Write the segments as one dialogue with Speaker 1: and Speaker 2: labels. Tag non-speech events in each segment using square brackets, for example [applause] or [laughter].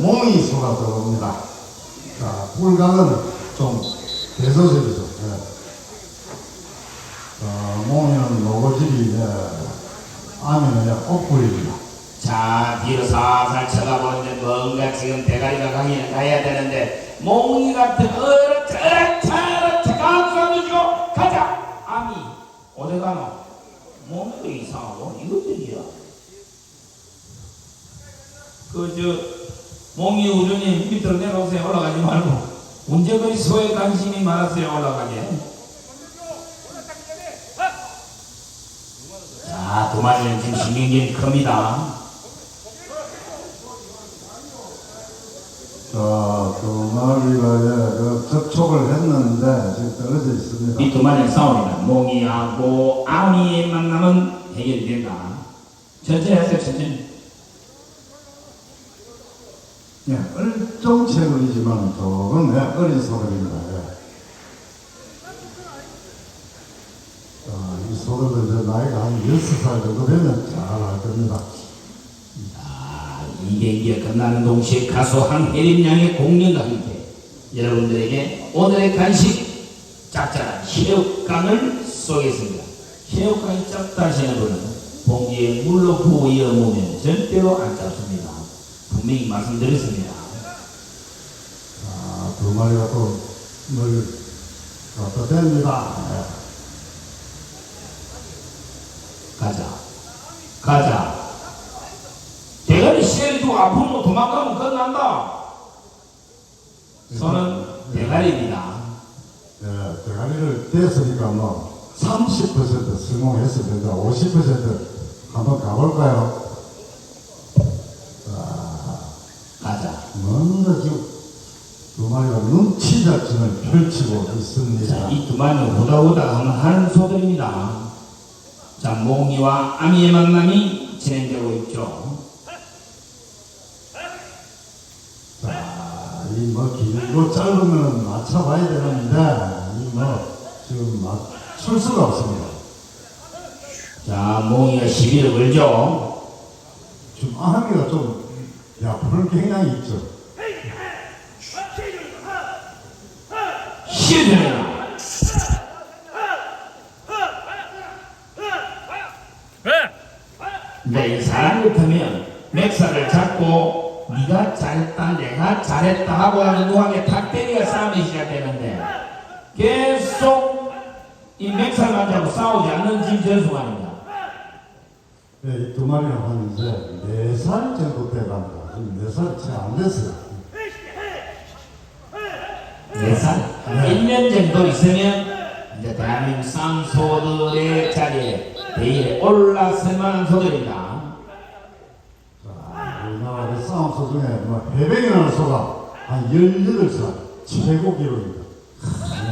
Speaker 1: 몽이 소가 들어옵니다. 자, 꿀강은 좀 대소적이죠. 예. 어, 몽이는 노고질이, 예, 아미는 예, 옥불입니다.
Speaker 2: 자 뒤로 살살 쳐다보는데 뭔가 지금 대가리가 가기는 가야 되는데 몽이 같은 어렇게 어렇게 어렇게 감싸 주시고 가자 아미 어디 가노 몽이도 이상하고 이것들이야 그 저 몽이 우주님 밑으로 내려오세요 올라가지 말고 언제 그리 소에 관심이 많았어요 올라가게 자두 마리는 지금 신경질이 큽니다
Speaker 1: 자, 두 마리가 예, 그 접촉을 했는데 지금 떨어져 있습니다.
Speaker 2: 이두 마리는 싸웁니다. 몽이하고 아미의 만남은 해결이 된다. 천천히 하세요, 천천히.
Speaker 1: 예, 얼종 체급이지만 조금 예, 어린 소들입니다. 예. 자, 이 소들도 이제 나이가 한 여섯 살 정도 되면 잘 알 겁니다.
Speaker 2: 아, 이 경기가 끝나는 동시에 가수 한혜림 양의 공연과 함께 여러분들에게 오늘의 간식 짭짤한 새우깡을 쏘겠습니다. 새우깡이 짭다 하시는 분은 봉지에 물로 부어 먹으면 절대로 안 짭습니다. 분명히 말씀드렸습니다.
Speaker 1: 자, 두 마리가 또물 갖다 댑니다. 예.
Speaker 2: 가자. 가자. 대가리 시간이 두고 아프면 도망가면 끝난다. 손은 대가리입니다.
Speaker 1: 예, 대가리를 뗐으니까 뭐 30% 성공했습니다. 50% 한번 가볼까요?
Speaker 2: 가자.
Speaker 1: 먼저 두 마리가 눈치 작전을 펼치고
Speaker 2: 자,
Speaker 1: 있습니다.
Speaker 2: 이 두 마리는 오다 오다 하는, 하는 소들입니다. 자, 몽이와 아미의 만남이 진행되고 있죠.
Speaker 1: 자, 이뭐 길고 짧으면 맞춰봐야 되는데 이뭐 지금 맞출 수가 없습니다.
Speaker 2: 자, 몽이가 시비를 걸죠.
Speaker 1: 지금 아미가 좀 야풀 경향이 있죠.
Speaker 2: 시어전해라. 네, 사람 같으면 맥살을 잡고 네가 잘했다 내가 잘했다 하고 하는 누구에게 탁 때리가 싸움이 시작되는데 계속 이 맥살만 잡고 싸우지 않는 김전수만입니다.
Speaker 1: 네, 이두 마리는 한 이제 네살 정도 살이 채안 됐어요.
Speaker 2: 네 살? 1년 정도 있으면 이제 대한민국 쌍소들의 자리에 대의에 올라설 만한 소들이다.
Speaker 1: 자, 우리나라 싸움 소 중에 뭐 해병이라는 소가 한 18살 최고 기록입니다.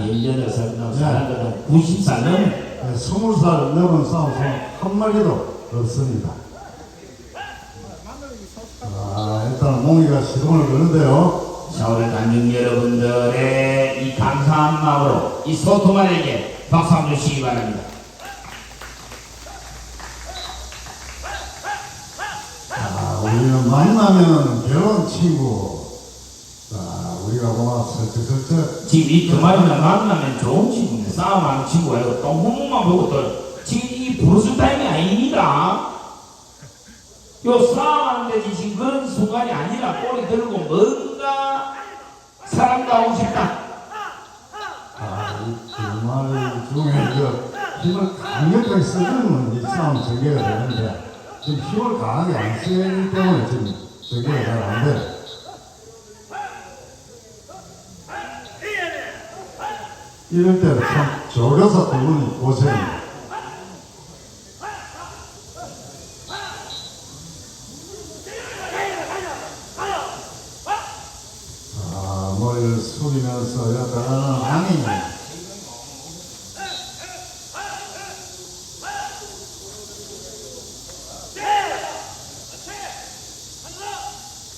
Speaker 2: 18살 넘은 사람들은 90살 넘
Speaker 1: 네, 20살 넘은 싸움 소한 마리도 없습니다. 자, 일단 몽이가 시동을 거는데요.
Speaker 2: 서울 관중 여러분들의 이 감사한 마음으로 이 소토만에게 박수 한번 주시기 바랍니다.
Speaker 1: 자, 우리는 만나면 결혼 친구. 자, 우리가 뭐 설득설득
Speaker 2: 지금 이두 마리만 만나면 좋은 친구인데 싸움하는 친구가 아니고 똥구멍만 보고 또 지금 이 부르스 타임이 아닙니다. 요 싸움하는데 지금 그런 순간이 아니라 꼬리 들고 뭔가 사람다우고 싶다.
Speaker 1: 아, 마리 중에 그 힘을 강력하게 쓰면 이 싸움 전개가 되는데 지금 힘을 강하게 안 쓰기 때문에 지금 전개가 잘 안 돼요. 이럴 때는 참 조려서 두 분이 고생입니다. 숙이면서 약간 아니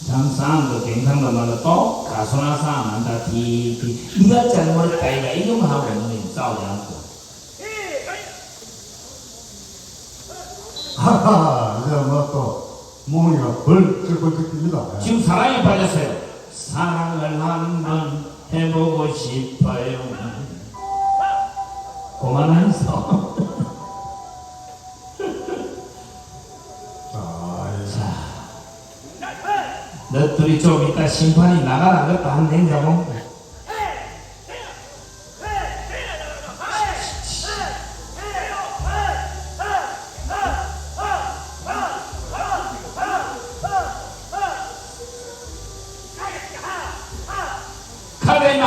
Speaker 2: 참 싸움도 경상도 말로 또 가수나 싸움한다 뒤뒤 네가 잘못했다 이가 이거만 하고 너는 싸우지 않고
Speaker 1: 하하 이제 뭐또 몽이가 벌쩍벌쩍 뜹니다. 예.
Speaker 2: 지금 사랑에 빠졌어요. 사랑을 한번 해보고 싶어요. 그만하면서. [laughs]
Speaker 1: 자,
Speaker 2: 이너 둘이 좀 이따 심판이 나가라 그것도 한 된다고.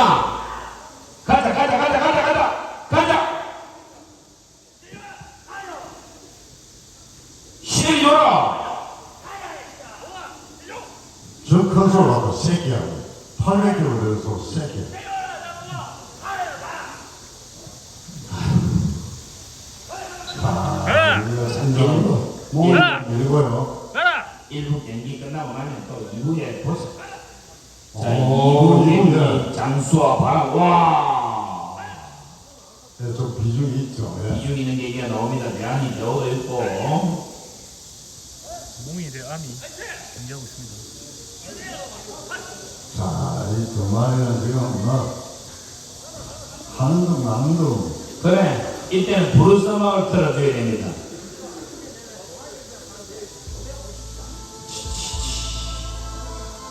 Speaker 2: 가자. 임마 가자 가자 가자 가자 가자. 가자. 시력이 줘라
Speaker 1: 저큰 소리라도 새끼하고 800kg 되는 소리 새끼. 자, 우리가 생각으로 몽이 밀고요.
Speaker 2: 일부 경기 끝나고 나면 또 2부에 보자. 자,
Speaker 1: 오,
Speaker 2: 2부
Speaker 1: 이부네.
Speaker 2: 경기 장수와 바람, 와!
Speaker 1: 예, 좀 비중이 있죠. 예.
Speaker 2: 이중 있는 얘기가 나옵니다. 대안이 겨우 있고.
Speaker 3: 몽이 대 암이 경기하고 있습니다.
Speaker 1: 자, 이 두 마리는 지금 뭐 하는 둥 나는 둥.
Speaker 2: 그래, 이때는 브루스 음악을 틀어줘야 됩니다.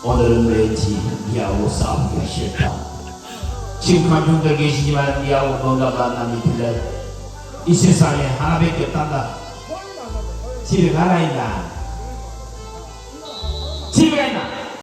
Speaker 2: 오늘은 왠지 미아오 싸우기가 싫다. 지금 감정들